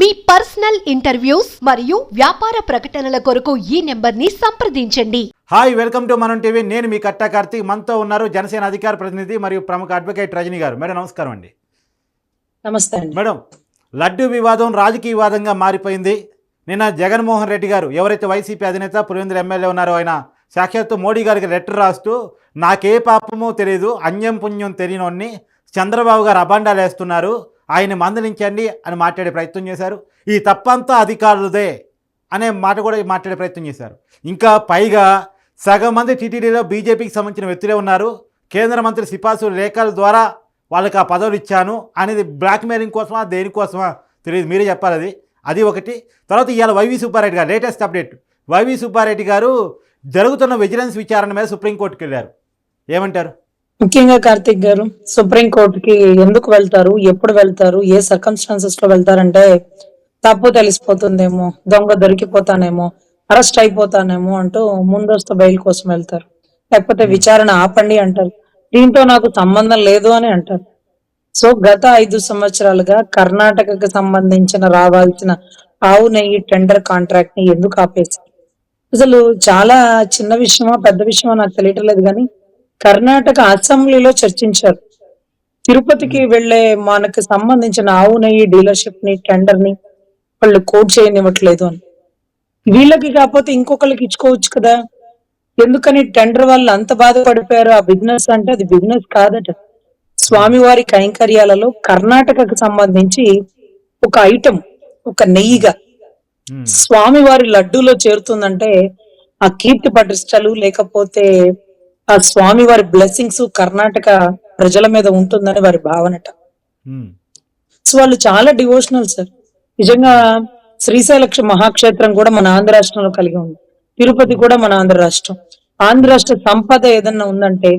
మీ personal interviews మరియు వ్యాపార ప్రకటనల కొరకు ఈ నెంబర్ని సంప్రదించండి. హాయ్ వెల్కమ్ టు మనం టీవీ. నేను మీ కట్టా కార్తీక్ మనతో ఉన్నారు జనసేన అధికార ప్రతినిధి మరియు ప్రముఖ అడ్వకేట్ రజనీ గారు. మేడం నమస్కారం అండి. నమస్తే అండి. మేడం లడ్డు వివాదం రాజకీయ వివాదంగా మారిపోయింది. నిన్న జగన్మోహన్ రెడ్డి గారు ఎవరైతే వైసీపీ అధినేత పులివెందుల ఎమ్మెల్యే ఉన్నారో ఆయన సాక్షాత్తు మోడీ గారికి లెటర్ రాస్తూ నాకే పాపమో తెలియదు అన్యం పుణ్యం తెలియనోన్ని చంద్రబాబు గారు అబాండాలు వేస్తున్నారు. ఆయన మందలించండి అని మాట్లాడే ప్రయత్నం చేశారు. ఈ తప్పంతా అధికారులదే అనే మాట కూడా మాట్లాడే ప్రయత్నం చేశారు. ఇంకా పైగా సగం మంది టీటీడీలో బీజేపీకి సంబంధించిన వ్యక్తులే ఉన్నారు. కేంద్ర మంత్రి సిఫార్సు లేఖల ద్వారా వాళ్ళకి ఆ పదవులు ఇచ్చాను అనేది బ్లాక్మెయిలింగ్ కోసమా దేనికోసమా తెలియదు. మీరే చెప్పాలి అది. అది ఒకటి. తర్వాత ఇవాళ వైవి సుబ్బారెడ్డి గారు లేటెస్ట్ అప్డేట్. వైవి సుబ్బారెడ్డి గారు జరుగుతున్న విజిలెన్స్ విచారణ మీద సుప్రీంకోర్టుకు వెళ్ళారు. ఏమంటారు? ముఖ్యంగా కార్తిక్ గారు సుప్రీం కోర్టుకి ఎందుకు వెళ్తారు ఎప్పుడు వెళ్తారు ఏ సర్కమ్స్టాన్సెస్లో వెళ్తారంటే తప్పు తెలిసిపోతుందేమో దొంగ దొరికిపోతానేమో అరెస్ట్ అయిపోతానేమో అంటూ ముందస్తు బెయిల్ కోసం వెళ్తారు. లేకపోతే విచారణ ఆపండి అంటారు. దీంతో నాకు సంబంధం లేదు అని అంటారు. సో గత ఐదు సంవత్సరాలుగా కర్ణాటకకు సంబంధించిన రావాల్సిన ఆవు నెయ్యి టెండర్ కాంట్రాక్ట్ని ఎందుకు ఆపేశారు? అసలు చాలా చిన్న విషయమా పెద్ద విషయమా నాకు తెలియటం లేదు కానీ కర్ణాటక అసెంబ్లీలో చర్చించారు. తిరుపతికి వెళ్ళే మనకు సంబంధించిన ఆవు నెయ్యి డీలర్షిప్ని టెండర్ని వాళ్ళు కోడ్ చేయనివ్వట్లేదు అని. వీళ్ళకి కాకపోతే ఇంకొకరికి ఇచ్చుకోవచ్చు కదా. ఎందుకని టెండర్ వాళ్ళు అంత బాధపడిపోయారు? ఆ బిజినెస్ అంటే అది బిజినెస్ కాదట. స్వామివారి కైంకర్యాలలో కర్ణాటకకు సంబంధించి ఒక ఐటమ్ ఒక నెయ్యిగా స్వామివారి లడ్డూలో చేరుతుందంటే ఆ కీర్తి ప్రతిష్టలు లేకపోతే ఆ స్వామివారి బ్లెస్సింగ్స్ కర్ణాటక ప్రజల మీద ఉంటుందని వారి భావనట. సో వాళ్ళు చాలా డివోషనల్ సార్ నిజంగా శ్రీశైలక్ష మహాక్షేత్రం కూడా మన ఆంధ్ర రాష్ట్రంలో కలిగి ఉంది. తిరుపతి కూడా మన ఆంధ్ర రాష్ట్రం. ఆంధ్ర రాష్ట్ర సంపద ఏదన్నా ఉందంటే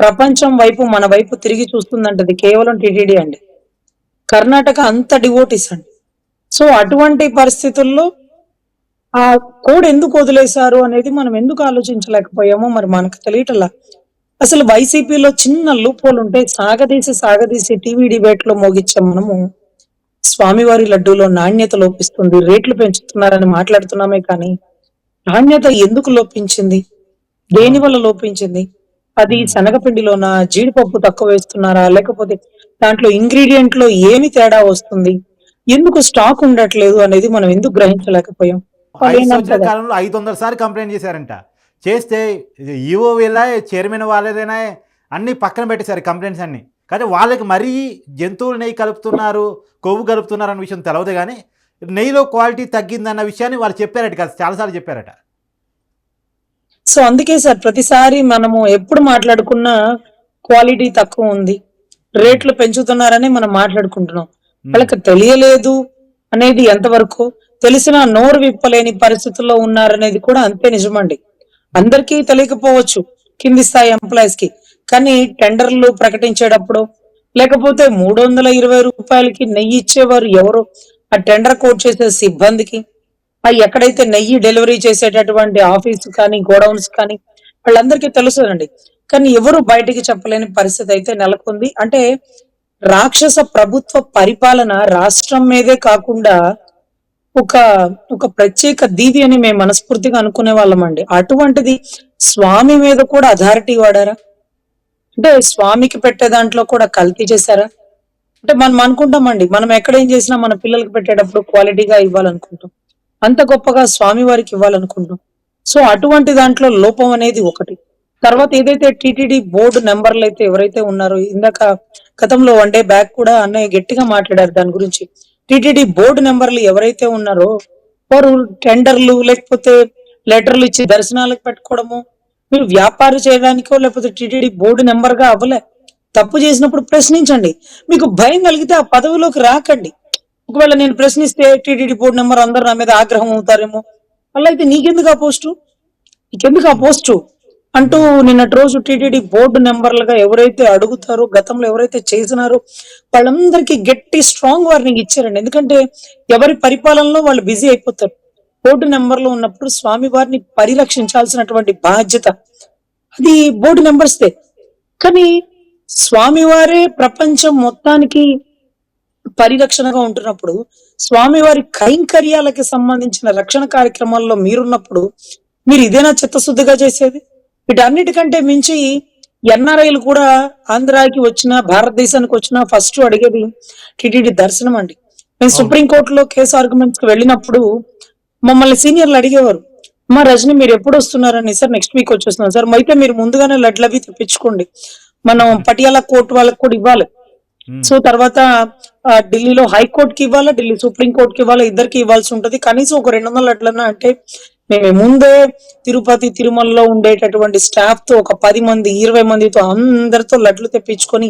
ప్రపంచం వైపు మన వైపు తిరిగి చూస్తుందంటే అది కేవలం టిటిడి అండి. కర్ణాటక అంత డివోటీస్ అండి. సో అటువంటి పరిస్థితుల్లో ఆ కోడ్ ఎందుకు వదిలేశారు అనేది మనం ఎందుకు ఆలోచించలేకపోయామో మరి మనకు తెలియటలా. అసలు వైసీపీలో చిన్న లూపోలు ఉంటే సాగదీసి సాగదీసి టీవీ డిబేట్లో మోగించాం మనము స్వామివారి లడ్డూలో నాణ్యత లోపిస్తుంది రేట్లు పెంచుతున్నారని మాట్లాడుతున్నామే కానీ నాణ్యత ఎందుకు లోపించింది? దేని వల్ల లోపించింది? అది శనగపిండిలోనా జీడిపప్పు తక్కువ వేస్తున్నారా లేకపోతే దాంట్లో ఇంగ్రీడియంట్లో ఏమి తేడా వస్తుంది? ఎందుకు స్టాక్ ఉండట్లేదు అనేది మనం ఎందుకు గ్రహించలేకపోయాం? ఐదు సంవత్సరాల? కాలంలో ఐదు వందల సార్లు కంప్లైంట్ చేశారంట. చేస్తే ఈఓ వీళ్ళ చైర్మన్ వాళ్ళదైనా అన్ని పక్కన పెట్టేశారు కంప్లైంట్స్ అన్ని. కానీ వాళ్ళకి మరీ జంతువులు నెయ్యి కలుపుతున్నారు కొవ్వు కలుపుతున్నారు అన్న విషయం తెలవదు కానీ నెయ్యిలో క్వాలిటీ తగ్గిందన్న విషయాన్ని వాళ్ళు చెప్పారట కదా చాలాసార్లు చెప్పారట. సో అందుకే సార్ ప్రతిసారి మనము ఎప్పుడు మాట్లాడుకున్నా క్వాలిటీ తక్కువ ఉంది. రేట్లు పెంచుతున్నారని మనం మాట్లాడుకుంటున్నాం. వాళ్ళకి తెలియలేదు అనేది ఎంతవరకు? తెలిసినా నోరు విప్పలేని పరిస్థితుల్లో ఉన్నారనేది కూడా అంతే నిజమండి. అందరికీ తెలియకపోవచ్చు కింది స్థాయి ఎంప్లాయీస్కి. కానీ టెండర్లు ప్రకటించేటప్పుడు లేకపోతే మూడు వందల ఇరవై రూపాయలకి నెయ్యి ఇచ్చేవారు ఎవరు? ఆ టెండర్ కోట్ చేసే సిబ్బందికి. ఆ ఎక్కడైతే నెయ్యి డెలివరీ చేసేటటువంటి ఆఫీస్ కానీ గోడౌన్స్ కానీ వాళ్ళందరికీ తెలుసునండి. కానీ ఎవరు బయటికి చెప్పలేని పరిస్థితి అయితే నెలకొంది. అంటే రాక్షస ప్రభుత్వ పరిపాలన రాష్ట్రం మీదే కాకుండా ఒక ఒక ప్రత్యేక దీవి అని మేము మనస్ఫూర్తిగా అనుకునే వాళ్ళమండి అటువంటిది స్వామి మీద కూడా అథారిటీ వాడారా? అంటే స్వామికి పెట్టే దాంట్లో కూడా కల్తీ చేశారా? అంటే మనం అనుకుంటామండి మనం ఎక్కడ ఏం చేసినా మన పిల్లలకి పెట్టేటప్పుడు క్వాలిటీగా ఇవ్వాలనుకుంటాం. అంత గొప్పగా స్వామి వారికి ఇవ్వాలనుకుంటాం. సో అటువంటి దాంట్లో లోపం అనేది ఒకటి. తర్వాత ఏదైతే టిటిడి బోర్డు నెంబర్లు అయితే ఎవరైతే ఉన్నారో ఇందాక గతంలో వన్ డే బ్యాక్ కూడా అన్నయ్య గట్టిగా మాట్లాడారు దాని గురించి. టిటిడి బోర్డు నెంబర్లు ఎవరైతే ఉన్నారో వారు టెండర్లు లేకపోతే లెటర్లు ఇచ్చి దర్శనాలకు పెట్టుకోవడము మీరు వ్యాపారం చేయడానికో లేకపోతే టిటిడి బోర్డు నెంబర్గా అవ్వలే. తప్పు చేసినప్పుడు ప్రశ్నించండి. మీకు భయం కలిగితే ఆ పదవిలోకి రాకండి. ఒకవేళ నేను ప్రశ్నిస్తే టీటీడీ బోర్డు నెంబర్ అందరు నా మీద ఆగ్రహం అవుతారేమో. అలా అయితే నీకెందుకు ఆ పోస్టు? నీకెందుకు ఆ పోస్టు? అంటూ నిన్నటి రోజు టీటీడీ బోర్డు నెంబర్లుగా ఎవరైతే అడుగుతారో గతంలో ఎవరైతే చేసినారో వాళ్ళందరికీ గట్టి స్ట్రాంగ్ వార్నింగ్ ఇచ్చారండి. ఎందుకంటే ఎవరి పరిపాలనలో వాళ్ళు బిజీ అయిపోతారు. బోర్డు నెంబర్లో ఉన్నప్పుడు స్వామి వారిని పరిరక్షించాల్సినటువంటి బాధ్యత అది బోర్డు నెంబర్స్దే కానీ స్వామివారే ప్రపంచం మొత్తానికి పరిరక్షణగా ఉంటున్నప్పుడు స్వామివారి కైంకర్యాలకి సంబంధించిన రక్షణ కార్యక్రమాల్లో మీరున్నప్పుడు మీరు ఇదేనా చిత్తశుద్ధిగా చేసేది? వీటన్నిటికంటే మించి ఎన్ఆర్ఐలు కూడా ఆంధ్రాకి వచ్చిన భారతదేశానికి వచ్చిన ఫస్ట్ అడిగేది టిటిడి దర్శనం అండి. మేము సుప్రీంకోర్టులో కేసు ఆర్గ్యుమెంట్స్కి వెళ్ళినప్పుడు మమ్మల్ని సీనియర్లు అడిగేవారు మా రజని మీరు ఎప్పుడు వస్తున్నారని? సార్ నెక్స్ట్ వీక్ వచ్చేస్తున్నాం. సార్ అయితే మీరు ముందుగానే లడ్లు అవి తెప్పించుకోండి. మనం పటియాల కోర్టు వాళ్ళకి కూడా ఇవ్వాలి. సో తర్వాత ఢిల్లీలో హైకోర్టు కి ఇవ్వాలా ఢిల్లీ సుప్రీం కోర్టు కి ఇవ్వాలా ఇద్దరికి ఇవ్వాల్సి ఉంటది. కనీసం ఒక రెండు వందల లడ్లన్నా అంటే మేము ముందే తిరుపతి తిరుమలలో ఉండేటటువంటి స్టాఫ్తో ఒక పది మంది ఇరవై మందితో అందరితో లడ్లు తెప్పించుకొని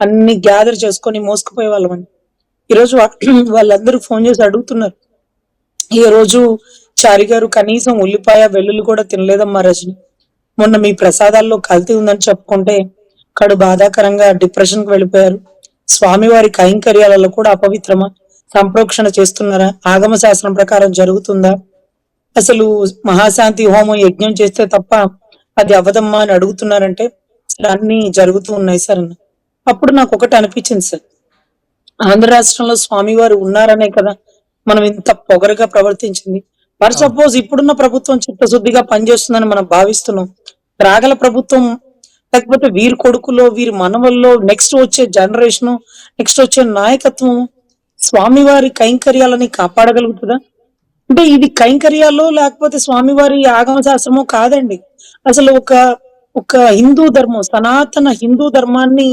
అన్ని గ్యాదర్ చేసుకొని మోసుకుపోయే వాళ్ళమండి ఈరోజు వాళ్ళందరూ ఫోన్ చేసి అడుగుతున్నారు. ఈ రోజు చారి గారు కనీసం ఉల్లిపాయ వెల్లుల్లి కూడా తినలేదమ్మా రజని. మొన్న మీ ప్రసాదాల్లో కల్తీ ఉందని చెప్పుకుంటే కడు బాధాకరంగా డిప్రెషన్కి వెళ్ళిపోయారు. స్వామివారి కైంకర్యాలలో కూడా అపవిత్రమా? సంప్రోక్షణ చేస్తున్నారా? ఆగమ శాస్త్రం ప్రకారం జరుగుతుందా? అసలు మహాశాంతి హోమం యజ్ఞం చేస్తే తప్ప అది అవదమ్మా అని అడుగుతున్నారంటే అన్ని జరుగుతూ ఉన్నాయి సార్ అన్న. అప్పుడు నాకు ఒకటి అనిపించింది సార్. ఆంధ్ర రాష్ట్రంలో స్వామివారు ఉన్నారనే కదా మనం ఇంత పొగరుగా ప్రవర్తించింది. మరి సపోజ్ ఇప్పుడున్న ప్రభుత్వం చిత్తశుద్ధిగా పనిచేస్తుందని మనం భావిస్తున్నాం. రాగల ప్రభుత్వం లేకపోతే వీరి కొడుకులో వీరి మనవల్లో నెక్స్ట్ వచ్చే జనరేషన్ నెక్స్ట్ వచ్చే నాయకత్వం స్వామివారి కైంకర్యాలని కాపాడగలుగుతుందా? అంటే ఇది కైంకర్యాలు లేకపోతే స్వామివారి ఆగమ శాస్త్రమో కాదండి. అసలు ఒక ఒక హిందూ ధర్మం సనాతన హిందూ ధర్మాన్ని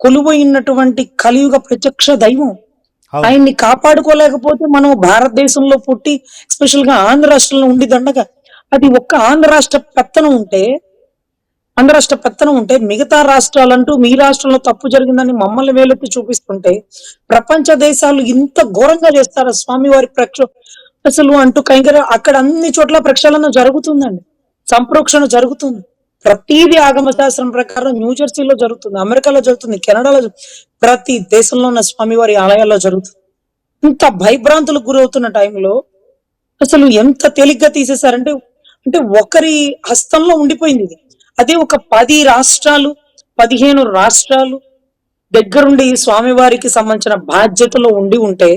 కొలువైనటువంటి కలియుగ ప్రత్యక్ష దైవం. ఆయన్ని కాపాడుకోలేకపోతే మనం భారతదేశంలో పుట్టి స్పెషల్గా ఆంధ్ర రాష్ట్రంలో ఉండి దండగా అది ఒక్క ఆంధ్ర రాష్ట్ర పెత్తనం ఉంటే ఆంధ్ర రాష్ట్ర పెత్తనం ఉంటే మిగతా రాష్ట్రాలంటూ మీ రాష్ట్రంలో తప్పు జరిగిందని మమ్మల్ని వేలెత్తి చూపిస్తుంటే ప్రపంచ దేశాలు ఇంత ఘోరంగా చేస్తారా స్వామివారి ప్రక్ష? అసలు అంటూ కైంకర్య అక్కడ అన్ని చోట్ల ప్రక్షాళన జరుగుతుందండి. సంప్రోక్షణ జరుగుతుంది. ప్రతిదీ ఆగమ శాస్త్రం ప్రకారం న్యూజెర్సీలో జరుగుతుంది అమెరికాలో జరుగుతుంది కెనడాలో ప్రతి దేశంలో ఉన్న స్వామివారి ఆలయాల్లో జరుగుతుంది. ఇంత భయభ్రాంతులకు గురవుతున్న టైంలో అసలు ఎంత తేలిగ్గా తీసేశారంటే అంటే ఒకరి హస్తంలో ఉండిపోయింది ఇది. అదే ఒక పది రాష్ట్రాలు పదిహేను రాష్ట్రాలు దగ్గరుండి స్వామివారికి సంబంధించిన బాధ్యతలో ఉండి ఉంటే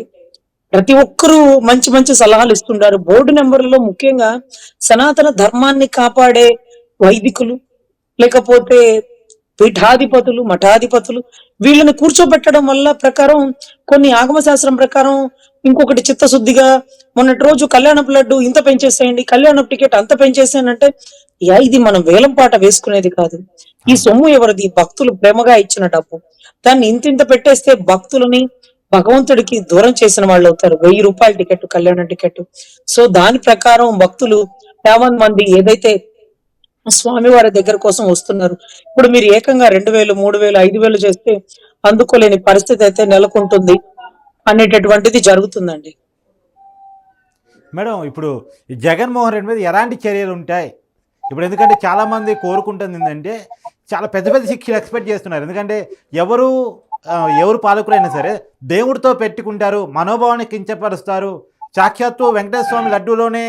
ప్రతి ఒక్కరూ మంచి మంచి సలహాలు ఇస్తుంటారు. బోర్డు నెంబర్లో ముఖ్యంగా సనాతన ధర్మాన్ని కాపాడే వైదికులు లేకపోతే పీఠాధిపతులు మఠాధిపతులు వీళ్ళని కూర్చోబెట్టడం వల్ల ప్రకారం కొన్ని ఆగమ శాస్త్రం ప్రకారం ఇంకొకటి చిత్తశుద్ధిగా మొన్నటి రోజు కళ్యాణపు లడ్డు ఇంత పెంచేసేయండి కళ్యాణపు టికెట్ అంత పెంచేసానంటే యా ఇది మనం వేలం పాట వేసుకునేది కాదు. ఈ సొమ్ము ఎవరిది? భక్తులు ప్రేమగా ఇచ్చిన డబ్బు. దాన్ని ఇంత ఇంత పెట్టేస్తే భక్తులని భగవంతుడికి దూరం చేసిన వాళ్ళు అవుతారు. వెయ్యి రూపాయల టికెట్ కళ్యాణ టికెట్. సో దాని ప్రకారం భక్తులు యావన్ మంది ఏదైతే స్వామి వారి దగ్గర కోసం వస్తున్నారు ఇప్పుడు మీరు ఏకంగా రెండు వేలు మూడు వేలు ఐదు వేలు చేస్తే అందుకోలేని పరిస్థితి అయితే నెలకొంటుంది అనేటటువంటిది జరుగుతుందండి. మేడం ఇప్పుడు జగన్మోహన్ రెడ్డి మీద ఎలాంటి చర్యలు ఉంటాయి? ఇప్పుడు ఎందుకంటే చాలామంది కోరుకుంటుంది ఏంటంటే చాలా పెద్ద పెద్ద శిక్షలు ఎక్స్పెక్ట్ చేస్తున్నారు. ఎందుకంటే ఎవరు ఎవరు పాలకులైనా సరే దేవుడితో పెట్టుకుంటారు మనోభావాన్ని కించపరుస్తారు. సాక్షాత్తు వెంకటేశ్వర స్వామి లడ్డూలోనే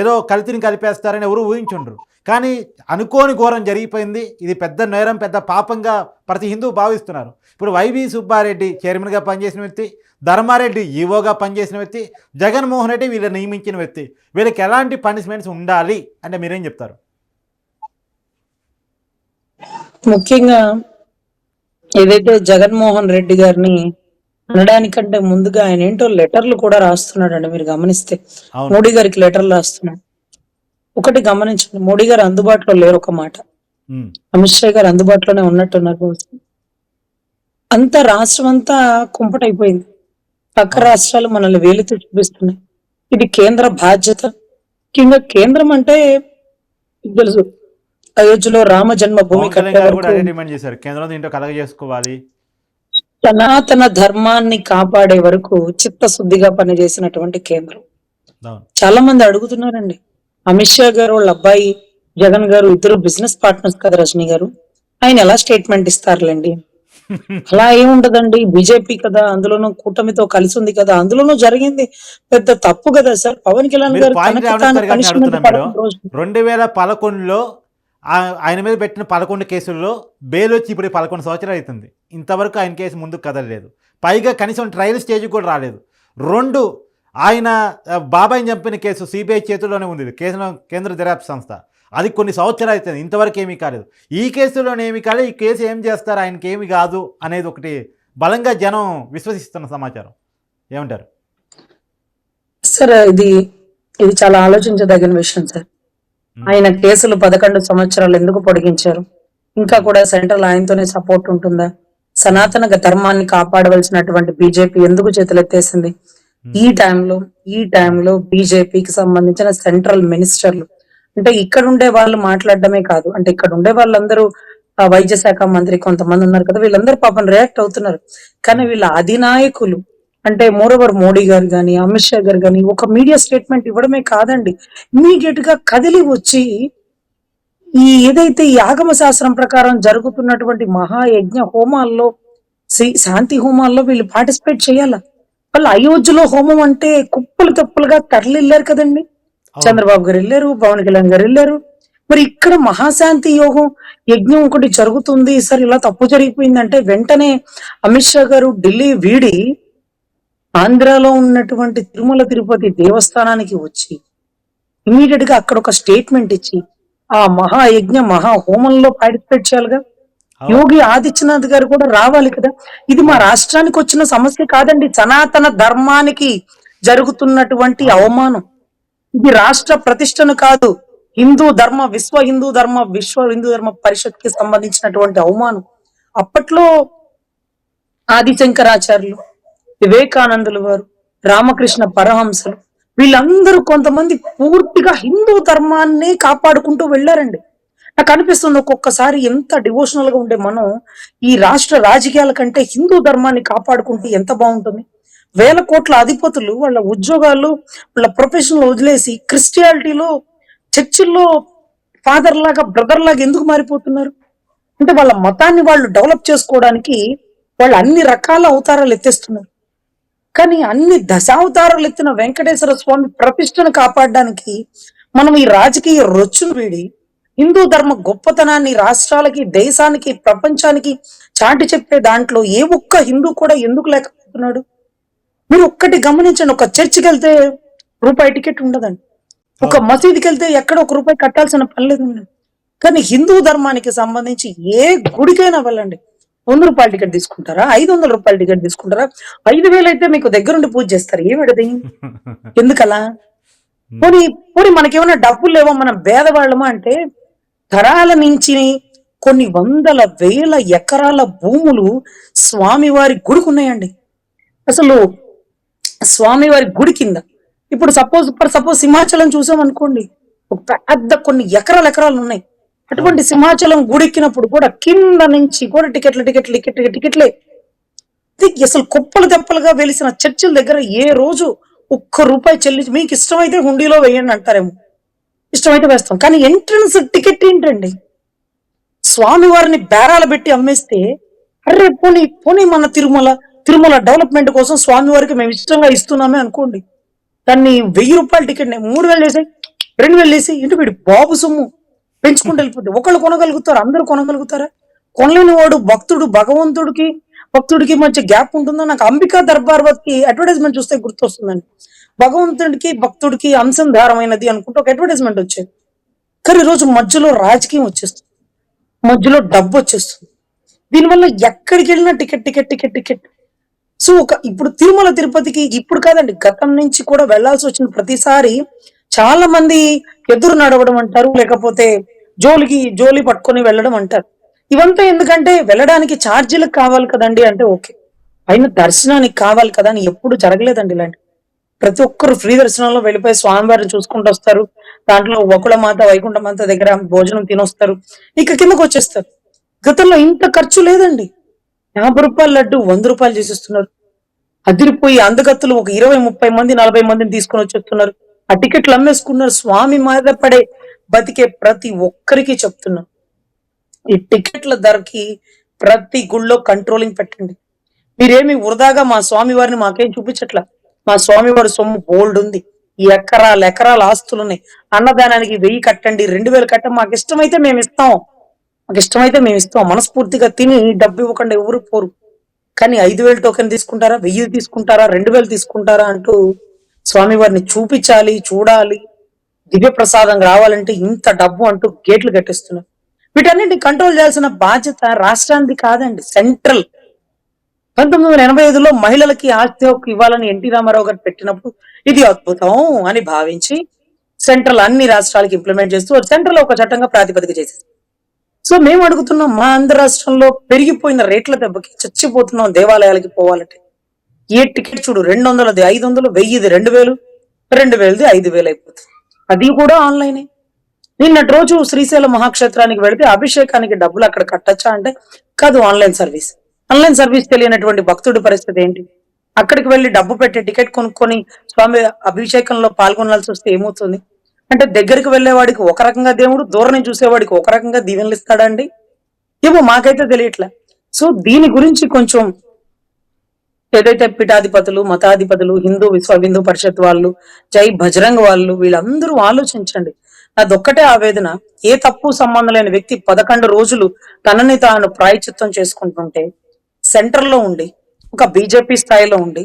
ఏదో కల్తీని కలిపేస్తారని ఎవరు ఊహించుండ్రు. కానీ అనుకోని ఘోరం జరిగిపోయింది. ఇది పెద్ద నేరం పెద్ద పాపంగా ప్రతి హిందూ భావిస్తున్నారు. ఇప్పుడు వైవి సుబ్బారెడ్డి చైర్మన్గా పనిచేసిన వ్యక్తి ధర్మారెడ్డి ఈవోగా పనిచేసిన వ్యక్తి జగన్మోహన్ రెడ్డి వీళ్ళు నియమించిన వ్యక్తి. వీళ్ళకి ఎలాంటి పనిష్మెంట్స్ ఉండాలి అంటే మీరేం చెప్తారు? ముఖ్యంగా ఏదైతే జగన్మోహన్ రెడ్డి గారిని అనడానికంటే ముందుగా ఆయన ఏంటో లెటర్లు కూడా రాస్తున్నాడండి మీరు గమనిస్తే. మోడీ గారికి లెటర్లు రాస్తున్నాడు. ఒకటి గమనించండి మోడీ గారు అందుబాటులో లేరు ఒక మాట. అమిత్ షా గారు అందుబాటులోనే ఉన్నట్టున్నారు. అంతా రాష్ట్రం అంతా కుంపటైపోయింది. పక్క రాష్ట్రాలు మనల్ని వేలుతూ చూపిస్తున్నాయి. ఇది కేంద్ర బాధ్యత. ముఖ్యంగా కేంద్రం అంటే తెలుసు. అయోధ్యలో రామ జన్మభూమి చేశారు. కేంద్రం దీంట్లో కలగ చేసుకోవాలి. సనాతన ధర్మాన్ని కాపాడే వరకు చిత్తశుద్ధిగా పనిచేసినటువంటి కేంద్రం. చాలా మంది అడుగుతున్నారండి. అమిత్ షా గారు వాళ్ళ అబ్బాయి జగన్ గారు ఇద్దరు బిజినెస్ పార్ట్నర్స్ కదా రజనీ గారు. ఆయన ఎలా స్టేట్మెంట్ ఇస్తారులేండి? అలా ఏముంటదండి బీజేపీ కదా అందులోనూ కూటమితో కలిసి ఉంది కదా అందులోనూ జరిగింది పెద్ద తప్పు కదా సార్. పవన్ కళ్యాణ్ గారు రెండు వేల పదకొండులో ఆయన మీద పెట్టిన పదకొండు కేసుల్లో బెయిల్ వచ్చి ఇప్పుడు పదకొండు సంవత్సరాలు అవుతుంది. ఇంతవరకు ఆయన కేసు ముందుకు కదలలేదు. పైగా కనీసం ట్రయల్ స్టేజ్ కూడా రాలేదు. రెండు ఆయన బాబాయ్ బాబాయిని చంపిన కేసు సిబిఐ చేతుల్లోనే ఉంది. కేసులో కేంద్ర దర్యాప్తు సంస్థ. అది కొన్ని సంవత్సరాలు అవుతుంది. ఇంతవరకు ఏమీ కాలేదు. ఈ కేసులోనే ఏమీ కాలేదు. ఈ కేసు ఏం చేస్తారు? ఆయనకి ఏమి కాదు అనేది ఒకటి బలంగా జనం విశ్వసిస్తున్న సమాచారం. ఏమంటారు? సార్ ఇది ఇది చాలా ఆలోచించదగిన విషయం సార్. ఆయన కేసులు పదకొండు సంవత్సరాలు ఎందుకు పొడిగించారు? ఇంకా కూడా సెంట్రల్ ఆయనతోనే సపోర్ట్ ఉంటుందా? సనాతన ధర్మాన్ని కాపాడవలసినటువంటి బీజేపీ ఎందుకు చేతులెత్తేసింది? ఈ టైంలో ఈ టైంలో బీజేపీకి సంబంధించిన సెంట్రల్ మినిస్టర్లు అంటే ఇక్కడ ఉండే వాళ్ళు మాట్లాడడమే కాదు అంటే ఇక్కడ ఉండే వాళ్ళందరూ ఆ వైద్య శాఖ మంత్రి కొంతమంది ఉన్నారు కదా వీళ్ళందరూ పాపం రియాక్ట్ అవుతున్నారు. కానీ వీళ్ళ అధినాయకులు అంటే మోరోవర్ మోడీ గారు గాని అమిత్ షా గారు గాని ఒక మీడియా స్టేట్మెంట్ ఇవ్వడమే కాదండి. ఇమీడియట్గా కదిలి వచ్చి ఈ ఏదైతే ఈ ఆగమ శాస్త్రం ప్రకారం జరుగుతున్నటువంటి మహాయజ్ఞ హోమాల్లో శ్రీ- శాంతి హోమాల్లో వీళ్ళు పార్టిసిపేట్ చేయాలా? వాళ్ళు అయోధ్యలో హోమం అంటే కుప్పలు తప్పులుగా తరలి వెళ్ళారు కదండి. చంద్రబాబు గారు వెళ్ళారు పవన్ కళ్యాణ్ గారు వెళ్ళారు. మరి ఇక్కడ మహాశాంతి యోగం యజ్ఞం ఒకటి జరుగుతుంది. సార్ ఇలా తప్పు జరిగిపోయిందంటే వెంటనే అమిత్ షా గారు ఢిల్లీ వీడి ఆంధ్రాలో ఉన్నటువంటి తిరుమల తిరుపతి దేవస్థానానికి వచ్చి ఇమీడియట్గా అక్కడ ఒక స్టేట్మెంట్ ఇచ్చి ఆ మహాయజ్ఞ మహా హోమంలో పార్టిసిపేట్ చేయాలిగా. యోగి ఆదిత్యనాథ్ గారు కూడా రావాలి కదా? ఇది మా రాష్ట్రానికి వచ్చిన సమస్య కాదండి. సనాతన ధర్మానికి జరుగుతున్నటువంటి అవమానం. ఇది రాష్ట్ర ప్రతిష్టను కాదు. హిందూ ధర్మ విశ్వ హిందూ ధర్మ విశ్వ హిందూ ధర్మ పరిషత్కి సంబంధించినటువంటి అవమానం. అప్పట్లో ఆదిశంకరాచార్యులు వివేకానందులు వారు రామకృష్ణ పరహంసలు వీళ్ళందరూ కొంతమంది పూర్తిగా హిందూ ధర్మాన్ని కాపాడుకుంటూ వెళ్ళారండి. నాకు అనిపిస్తుంది ఒక్కొక్కసారి ఎంత డివోషనల్గా ఉండే మనం ఈ రాష్ట్ర రాజకీయాల కంటే హిందూ ధర్మాన్ని కాపాడుకుంటే ఎంత బాగుంటుంది. వేల కోట్ల అధిపతులు వాళ్ళ ఉద్యోగాలు వాళ్ళ ప్రొఫెషనల్ వదిలేసి క్రిస్టియాలిటీలో చర్చిల్లో ఫాదర్ లాగా బ్రదర్ లాగా ఎందుకు మారిపోతున్నారు? అంటే వాళ్ళ మతాన్ని వాళ్ళు డెవలప్ చేసుకోవడానికి వాళ్ళు అన్ని రకాల అవతారాలు ఎత్తేస్తున్నారు. కానీ అన్ని దశావతారాలు ఎత్తిన వెంకటేశ్వర స్వామి ప్రతిష్టను కాపాడడానికి మనం ఈ రాజకీయ రొచ్చును వీడి హిందూ ధర్మ గొప్పతనాన్ని రాష్ట్రాలకి దేశానికి ప్రపంచానికి చాటి చెప్పే దాంట్లో ఏ ఒక్క హిందూ కూడా ఎందుకు లేకపోతున్నాడు? మీరు ఒక్కటి గమనించండి ఒక చర్చికి వెళ్తే రూపాయి టికెట్ ఉండదండి. ఒక మసీదుకి వెళ్తే ఎక్కడ ఒక రూపాయి కట్టాల్సిన పని లేదు. కానీ హిందూ ధర్మానికి సంబంధించి ఏ గుడికైనా వెళ్ళండి. వంద రూపాయల టికెట్ తీసుకుంటారా? ఐదు వందల రూపాయల టికెట్ తీసుకుంటారా? ఐదు వేలు అయితే మీకు దగ్గరుండి పూజ చేస్తారు. ఏమిడది ఎందుకలా? పోనీ పోనీ మనకేమైనా డబ్బులు లేవో? మనం పేదవాళ్ళమా అంటే తరాల నుంచి కొన్ని వందల వేల ఎకరాల భూములు స్వామివారి గుడికి ఉన్నాయండి. అసలు స్వామివారి గుడి కింద. ఇప్పుడు సపోజ్ ఫర్ సపోజ్ సింహాచలం చూసాం అనుకోండి ఒక పెద్ద కొన్ని ఎకరాల ఎకరాలు ఉన్నాయి. అటువంటి సింహాచలం గుడెక్కినప్పుడు కూడా కింద నుంచి కూడా టికెట్లు టికెట్లు టికెట్ టికెట్లే. అసలు కుప్పలు తెప్పలుగా వెలిసిన చర్చిల దగ్గర ఏ రోజు ఒక్క రూపాయి చెల్లించి మీకు ఇష్టమైతే హుండీలో వేయండి అంటారేమో. ఇష్టమైతే వేస్తాం. కానీ ఎంట్రన్స్ టికెట్ ఏంటండి? స్వామివారిని బేరాలు పెట్టి అమ్మేస్తే అరే పోనీ పోనీ మన తిరుమల తిరుమల డెవలప్మెంట్ కోసం స్వామివారికి మేము ఇష్టంగా ఇస్తున్నామే అనుకోండి. దాన్ని వెయ్యి రూపాయల టికెట్ మూడు వేలు వేసాయి రెండు వేలు వేసి ఇంటి వీడి బాబు సొమ్ము? పెంచుకుంటూ వెళ్ళిపోతే ఒకళ్ళు కొనగలుగుతారు? అందరూ కొనగలుగుతారా? కొనలేని వాడు భక్తుడు భగవంతుడికి భక్తుడికి మధ్య గ్యాప్ ఉంటుందో నాకు అంబికా దర్బార్ వద్దకి అడ్వర్టైజ్మెంట్ చూస్తే గుర్తొస్తుందండి. భగవంతుడికి భక్తుడికి అంశంధారమైనది అనుకుంటూ ఒక అడ్వర్టైజ్మెంట్ వచ్చేది. కానీ ఈరోజు రోజు మధ్యలో రాజకీయం వచ్చేస్తుంది. మధ్యలో డబ్బు వచ్చేస్తుంది. దీనివల్ల ఎక్కడికి వెళ్ళినా ticket ticket ticket ticket. So ఒక ఇప్పుడు తిరుమల తిరుపతికి ఇప్పుడు కాదండి గతం నుంచి కూడా వెళ్ళాల్సి వచ్చిన ప్రతిసారి చాలా మంది ఎదురు నడవడం అంటారు లేకపోతే జోలికి జోలి పట్టుకొని వెళ్ళడం అంటారు. ఇవంతా ఎందుకంటే వెళ్ళడానికి ఛార్జీలకు కావాలి కదండి అంటే ఓకే. అయిన దర్శనానికి కావాలి కదా అని ఎప్పుడు జరగలేదండి ఇలాంటి. ప్రతి ఒక్కరు ఫ్రీ దర్శనంలో వెళ్ళిపోయి స్వామివారిని చూసుకుంటూ వస్తారు. దాంట్లో వకుళ మాత వైకుంఠ మాత దగ్గర భోజనం తినొస్తారు. ఇక కిందకు వచ్చేస్తారు. గతంలో ఇంత ఖర్చు లేదండి. యాభై రూపాయల లడ్డు వంద రూపాయలు చేసేస్తున్నారు. అదిరిపోయి అందగత్తులు ఒక ఇరవై ముప్పై మంది నలభై మందిని తీసుకొని వచ్చేస్తున్నారు. ఆ టికెట్లు అమ్మేసుకున్నారు. స్వామి మీద పడే బతికే ప్రతి ఒక్కరికి చెప్తున్నా. ఈ టికెట్ల ధరకి ప్రతి గుళ్ళో కంట్రోలింగ్ పెట్టండి. మీరేమి వృధాగా మా స్వామి వారిని మాకేం చూపించట్లా? మా స్వామి వారి సొమ్ము బోల్డ్ ఉంది. ఈ ఎకరాల ఎకరాల ఆస్తులు ఉన్నాయి. అన్నదానానికి వెయ్యి కట్టండి రెండు వేలు కట్టండి. మాకు ఇష్టమైతే మేము ఇస్తాం. మాకు ఇష్టమైతే మేము ఇస్తాం. మనస్ఫూర్తిగా తిని డబ్బు ఇవ్వకుండా ఎవరు పోరు. కానీ ఐదు వేలు టోకెన్ తీసుకుంటారా? వెయ్యి తీసుకుంటారా? రెండు వేలు తీసుకుంటారా? అంటూ స్వామివారిని చూపించాలి చూడాలి దివ్య ప్రసాదం రావాలంటే ఇంత డబ్బు అంటూ గేట్లు కట్టిస్తున్నారు. వీటన్నిటిని కంట్రోల్ చేయాల్సిన బాధ్యత రాష్ట్రానికి కాదండి సెంట్రల్ పంతొమ్మిది వందల ఎనభై ఐదులో మహిళలకి ఆస్తి హక్కు ఇవ్వాలని ఎన్టీ రామారావు గారు పెట్టినప్పుడు ఇది అద్భుతం అని భావించి సెంట్రల్ అన్ని రాష్ట్రాలకి ఇంప్లిమెంట్ చేస్తూ సెంట్రల్ ఒక చట్టంగా ప్రాతిపదిక చేసేది సో మేము అడుగుతున్నాం మా ఆంధ్ర రాష్ట్రంలో పెరిగిపోయిన రేట్ల దెబ్బకి చచ్చిపోతున్నాం దేవాలయాలకి పోవాలంటే. ఏ టికెట్ చూడు రెండు వందలది ఐదు వందలు వెయ్యిది రెండు వేలు రెండు వేలది ఐదు వేలు అయిపోతుంది. అది కూడా ఆన్లైనే నిన్నటి రోజు శ్రీశైలం మహాక్షేత్రానికి వెళితే అభిషేకానికి డబ్బులు అక్కడ కట్టచ్చా అంటే కాదు ఆన్లైన్ సర్వీస్ ఆన్లైన్ సర్వీస్ తెలియనటువంటి భక్తుడి పరిస్థితి ఏంటి? అక్కడికి వెళ్ళి డబ్బు పెట్టి టికెట్ కొనుక్కొని స్వామి అభిషేకంలో పాల్గొనాల్సి వస్తే ఏమవుతుంది? అంటే దగ్గరికి వెళ్ళేవాడికి ఒక రకంగా దేవుడు దూరం చూసేవాడికి ఒక రకంగా దీవెనలు ఇస్తాడండి ఏమో మాకైతే తెలియట్లే. సో దీని గురించి కొంచెం ఏదైతే పీఠాధిపతులు మతాధిపతులు హిందూ విశ్వ హిందూ పరిషత్ వాళ్ళు జై బజరంగ్ వాళ్ళు వీళ్ళందరూ ఆలోచించండి. అదొక్కటే ఆవేదన. ఏ తప్పు సంబంధం లేని వ్యక్తి పదకొండు రోజులు తనని తాను ప్రాయచిత్తం చేసుకుంటుంటే సెంటర్లో ఉండి ఒక బీజేపీ స్థాయిలో ఉండి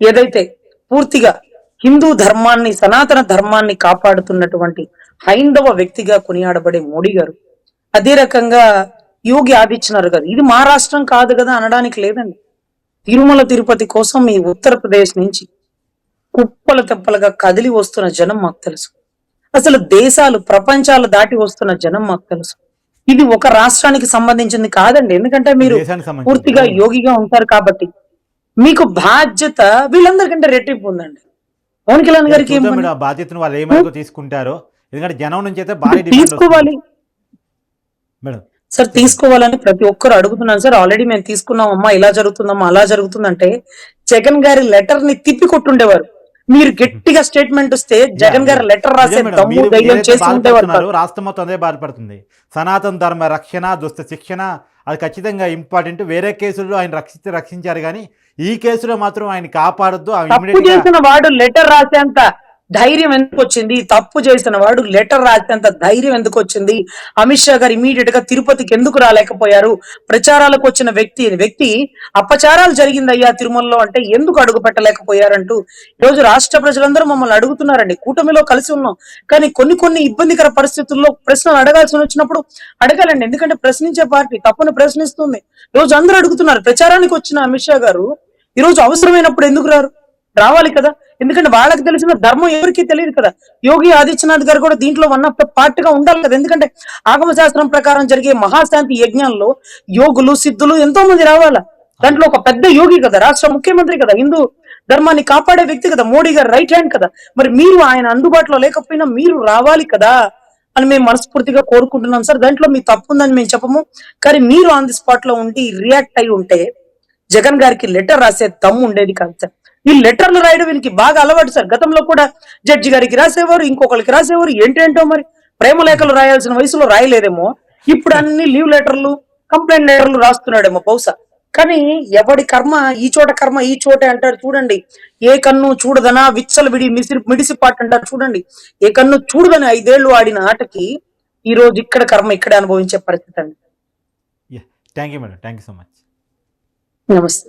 ఏదైతే పూర్తిగా హిందూ ధర్మాన్ని సనాతన ధర్మాన్ని కాపాడుతున్నటువంటి హైందవ వ్యక్తిగా కొనియాడబడే మోడీ గారు అదే రకంగా యోగి ఆదిత్యనాథ్ గారు. ఇది మా రాష్ట్రం కాదు కదా అనడానికి లేదండి. తిరుమల తిరుపతి కోసం ఈ ఉత్తరప్రదేశ్ నుంచి కుప్పల తెప్పలుగా కదిలి వస్తున్న జనం మాకు తెలుసు. అసలు దేశాలు ప్రపంచాలు దాటి వస్తున్న జనం మాకు తెలుసు. ఇది ఒక రాష్ట్రానికి సంబంధించింది కాదండి. ఎందుకంటే మీరు. పూర్తిగా యోగిగా ఉంటారు కాబట్టి. మీకు బాధ్యత వీళ్ళందరికంటే రెట్టింపు ఉందండి. పవన్ కళ్యాణ్ గారికి బాధ్యతను వాళ్ళు ఏ తీసుకుంటారో. ఎందుకంటే జనం నుంచి అయితే తీసుకోవాలి. మేడం సార్ తీసుకోవాలని ప్రతి ఒక్కరు అడుగుతున్నాను సార్. ఆల్రెడీ మేము తీసుకున్నాం అమ్మా ఇలా జరుగుతుందమ్మా అలా జరుగుతుందంటే జగన్ గారి లెటర్ని తిప్పి కొట్టుండేవారు. మీరు గట్టిగా స్టేట్మెంట్ వస్తే జగన్ గారి లెటర్ రాసే దమ్ము ధైర్యం చేసి ఉండేవారు. రాష్ట్రం మొత్తం అదే బాధపడుతుంది. సనాతన ధర్మ రక్షణ దుష్ట శిక్షణ అది ఖచ్చితంగా ఇంపార్టెంట్ వేరే కేసుల్లో ఆయన రక్షిస్తే రక్షించారు కానీ ఈ కేసులో మాత్రం ఆయన కాపాడొద్దు వాడు లెటర్ రాసేంత ధైర్యం ఎందుకు వచ్చింది? తప్పు చేసిన వాడు లెటర్ రాసేంత ధైర్యం ఎందుకు వచ్చింది? అమిత్ షా గారు ఇమీడియట్గా తిరుపతికి ఎందుకు రాలేకపోయారు? ప్రచారాలకు వచ్చిన వ్యక్తి వ్యక్తి అపచారాలు జరిగిందయ్యా తిరుమలలో అంటే ఎందుకు అడుగు పెట్టలేకపోయారంటూ రోజు రాష్ట్ర ప్రజలందరూ మమ్మల్ని అడుగుతున్నారండి. కూటమిలో కలిసి ఉన్నాం. కానీ కొన్ని కొన్ని ఇబ్బందికర పరిస్థితుల్లో ప్రశ్నలు అడగాల్సి వచ్చినప్పుడు అడగాలండి. ఎందుకంటే ప్రశ్నించే పార్టీ తప్పును ప్రశ్నిస్తుంది. రోజు అందరూ అడుగుతున్నారు ప్రచారానికి వచ్చిన అమిత్ షా గారు ఈ రోజు అవసరమైనప్పుడు ఎందుకు రారు? రావాలి కదా. ఎందుకంటే వాళ్ళకి తెలిసిన ధర్మం ఎవరికి తెలియదు కదా. యోగి ఆదిత్యనాథ్ గారు కూడా దీంట్లో వన్ ఆఫ్ ద పార్ట్గా ఉండాలి కదా. ఎందుకంటే ఆగమ శాస్త్రం ప్రకారం జరిగే మహాశాంతి యజ్ఞాల్లో యోగులు సిద్ధులు ఎంతో మంది రావాలా. దాంట్లో ఒక పెద్ద యోగి కదా రాష్ట్ర ముఖ్యమంత్రి కదా హిందూ ధర్మాన్ని కాపాడే వ్యక్తి కదా మోడీ గారు రైట్ హ్యాండ్ కదా. మరి మీరు ఆయన అందుబాటులో లేకపోయినా మీరు రావాలి కదా అని మేము మనస్ఫూర్తిగా కోరుకుంటున్నాం సార్. దాంట్లో మీ తప్పు ఉందని మేము చెప్పము. కానీ మీరు ఆన్ ది స్పాట్లో ఉండి రియాక్ట్ అయి ఉంటే జగన్ గారికి లెటర్ రాసే దమ్ము ఉండేది కాదు సార్. ఈ లెటర్లు రాయడం వీనికి బాగా అలవాటు సార్. గతంలో కూడా జడ్జి గారికి రాసేవారు ఇంకొకరికి రాసేవారు ఏంటేంటో మరి ప్రేమ లేఖలు రాయాల్సిన వయసులో రాయలేదేమో. ఇప్పుడు అన్ని లీవ్ లెటర్లు కంప్లైంట్ లెటర్లు రాస్తున్నాడేమో బహుశా. కానీ ఎవడి కర్మ? ఈ చోట కర్మ ఈ చోటే అంటారు చూడండి. ఏ కన్ను చూడదనా విచ్చలు విడి మిసిరి మిడిసి పాట అంటారు చూడండి. ఏ కన్ను చూడదని ఐదేళ్ళు ఆడిన ఆటకి ఈ రోజు ఇక్కడ కర్మ ఇక్కడే అనుభవించే పరిస్థితి అండి. Thank you madam thank you so much నమస్తే